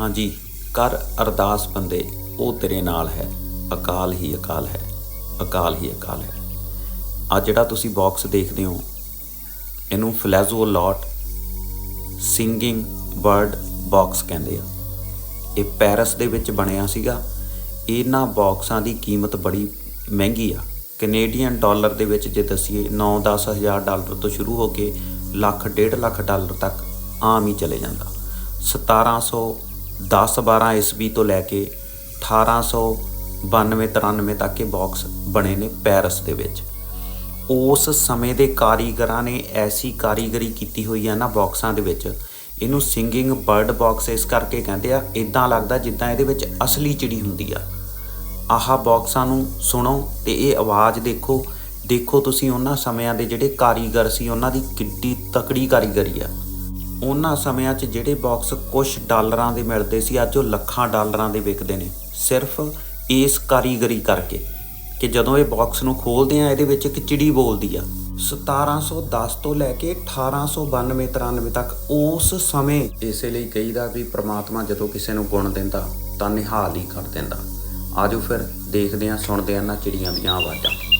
ਹਾਂਜੀ, ਕਰ ਅਰਦਾਸ ਬੰਦੇ, ਉਹ ਤੇਰੇ ਨਾਲ ਹੈ। ਅਕਾਲ ਹੀ ਅਕਾਲ ਹੈ। ਅਕਾਲ ਹੀ ਅਕਾਲ ਹੈ। ਆ ਜਿਹੜਾ ਤੁਸੀਂ ਬਾਕਸ ਦੇਖਦੇ ਹੋ, ਇਹਨੂੰ ਫਲੈਜ਼ੋ ਲੋਟ ਸਿੰਗਿੰਗ ਬਰਡ ਬਾਕਸ ਕਹਿੰਦੇ ਆ। ਇਹ ਪੈਰਿਸ ਦੇ ਵਿੱਚ ਬਣਿਆ ਸੀਗਾ। ਇਹਨਾਂ ਬਾਕਸਾਂ ਦੀ ਕੀਮਤ ਬੜੀ ਮਹਿੰਗੀ ਆ। ਕੈਨੇਡੀਅਨ ਡਾਲਰ ਦੇ ਵਿੱਚ ਜੇ ਦਸੀਏ 9-10 ਹਜ਼ਾਰ ਡਾਲਰ ਤੋਂ ਸ਼ੁਰੂ ਹੋ ਕੇ ਲੱਖ, ਡੇਢ ਲੱਖ ਡਾਲਰ ਤੱਕ ਆਮ ਹੀ ਚਲੇ ਜਾਂਦਾ। 1710-12 ਈਸਵੀ ਤੋਂ ਲੈ ਕੇ 1892-93 ਤੱਕ ਇਹ ਬਾਕਸ ਬਣੇ ਨੇ ਪੈਰਿਸ ਦੇ ਵਿੱਚ। ਉਸ ਸਮੇਂ ਦੇ ਕਾਰੀਗਰਾਂ ਨੇ ਐਸੀ ਕਾਰੀਗਰੀ ਕੀਤੀ ਹੋਈ ਆ ਨਾ ਬਾਕਸਾਂ ਦੇ ਵਿੱਚ। ਇਹਨੂੰ ਸਿੰਗਿੰਗ ਬਰਡ ਬਾਕਸ ਇਸ ਕਰਕੇ ਕਹਿੰਦੇ ਆ ਇਦਾਂ ਲੱਗਦਾ ਜਿੱਦਾਂ ਇਹਦੇ ਵਿੱਚ ਅਸਲੀ ਚਿੜੀ ਹੁੰਦੀ ਆ। ਆਹ ਬਾਕਸਾਂ ਨੂੰ ਸੁਣੋ ਤੇ ਇਹ ਆਵਾਜ਼ ਦੇਖੋ। ਦੇਖੋ ਤੁਸੀਂ ਉਹਨਾਂ ਸਮਿਆਂ ਦੇ ਜਿਹੜੇ ਕਾਰੀਗਰ ਸੀ, ਉਹਨਾਂ ਦੀ ਕਿੱਡੀ ਤਕੜੀ ਕਾਰੀਗਰੀ ਆ। ਉਹਨਾਂ ਸਮਿਆਂ 'ਚ ਜਿਹੜੇ ਬਾਕਸ ਕੁਝ ਡਾਲਰਾਂ ਦੇ ਮਿਲਦੇ ਸੀ, ਅੱਜ ਉਹ ਲੱਖਾਂ ਡਾਲਰਾਂ ਦੇ ਵਿਕਦੇ ਨੇ। ਸਿਰਫ ਇਸ ਕਾਰੀਗਰੀ ਕਰਕੇ ਕਿ ਜਦੋਂ ਇਹ ਬਾਕਸ ਨੂੰ ਖੋਲਦੇ ਆ, ਇਹਦੇ ਵਿੱਚ ਇੱਕ ਚਿੜੀ ਬੋਲਦੀ ਆ। 1710 ਤੋਂ ਲੈ ਕੇ 1892 93 ਤੱਕ ਉਸ ਸਮੇਂ ਇਸੇ ਲਈ ਕਹੀਦਾ ਵੀ ਪ੍ਰਮਾਤਮਾ ਜਦੋਂ ਕਿਸੇ ਨੂੰ ਗੁਣ ਦਿੰਦਾ, ਤਾਂ ਨਿਹਾਲ ਹੀ ਕਰ ਦਿੰਦਾ। ਆਜੋ ਫਿਰ ਦੇਖਦੇ ਆ, ਸੁਣਦੇ ਆ ਨਾ ਚਿੜੀਆਂ ਦੀਆਂ ਆਵਾਜ਼ਾਂ।